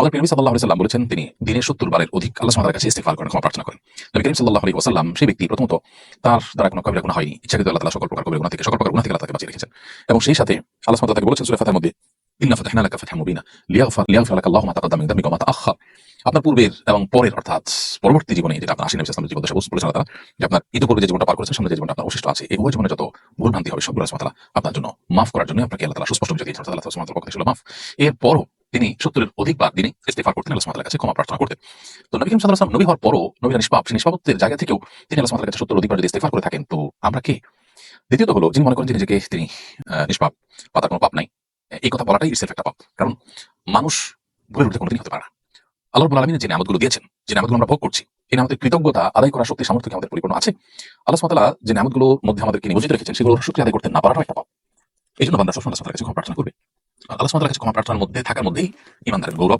আমাদের প্রেমী সাল্লাহ সাল্লাম বলেছেন, তিনি দিনের সত্তর বারের অধিক আল্লাহ সামাদের কাছে ইস্তেফার করেন, ক্ষমা প্রার্থনা করেন। নবী করিম সাল্লাহ আলী ওসাল্লাম সেই ব্যক্তি প্রথমত তার দ্বারা কোনো কবিরা গুণা হয়নি। ইচ্ছাকৃত আল্লাহ সকল প্রকার কবিরা থেকে, সকল প্রকার গুণা থেকে আল্লাহ তাকে বাঁচিয়ে রেখেছেন। এবং সেই সাথে আল্লাহ তাকে বলেছেন, সুরে ফাতার মধ্যে, ইন্না ফাতাহনা লাকা ফাতহাম মুবিনা, লিয়াগফার, লিয়াগফির লাকা আল্লাহু মা তাকাদ্দাম মিন যামবিকা ওয়া মা তাআখার আপনার পূর্বের এবং পরের, অর্থাৎ পরবর্তী জীবনে, যেটা আপনার আশি নবী জীবন দশা বলেছেন আল্লাহ তাআলা, যে আপনার ইতিপূর্বে যে জীবনটা পার করেছেন, সামনে যে জীবনটা আপনার অবশিষ্ট আছে, এই উভয় জীবনে যত ভুল ভ্রান্তি হবে, সবগুলো আল্লাহ আপনার জন্য মাফ করার জন্য আপনাকে আল্লাহ তাআলা সুস্পষ্ট বুঝিয়ে দিয়েছেন আল্লাহ সুবহানাহু ওয়া তাআলা পক্ষ থেকে মাফ। এরপরও তিনি সত্তরের অধিকবার তিনি ইস্তেফার করতেন, আল্লাহ কাছে ক্ষমা প্রার্থনা করতেন। তো নবী করিম সাল্লাল্লাহু নবী হওয়ার পরও নবীরা নিষ্পাপ সেই নিষ্পাপত্বের জায়গা থেকেও তিনি আল্লাহ কাছে সত্তর অধিকবার যদি ইস্তেফার করে থাকেন, তো আমরা কে? দ্বিতীয়ত হলো, যিনি মনে করেন যে নিজেকে তিনি নিষ্পাপ বা তার কোনো পাপ নাই। এই কথা বলাটাই ইসেফ একটা পাপ। কারণ মানুষ ভুলের উঠতে কোনোদিন হতে পারে না। আল্লাহ আলমিনের যে নামতগুলো দিয়েছেন, যে নামতগুলো আমরা ভোগ করছি, এই নামতের কৃতজ্ঞতা, আদায় করার শক্তি, সামর্থ্য আমাদের পরিপূর্ণ আছে? আল্লাহ তাআলা যে নামতগুলোর মধ্যে আমাদেরকে নিয়োজিত রেখেছেন সেগুলোর শুকরিয়া আদায় করতে না পারাটাও একটা পাপ। এই জন্য বান্দা সবসময় আল্লাহ কাছে ক্ষমা প্রার্থনা করবে। আল্লাহ তাআলার কাছে ক্ষমা প্রার্থনার মধ্যে থাকার মধ্যেই ইমানদারের গৌরব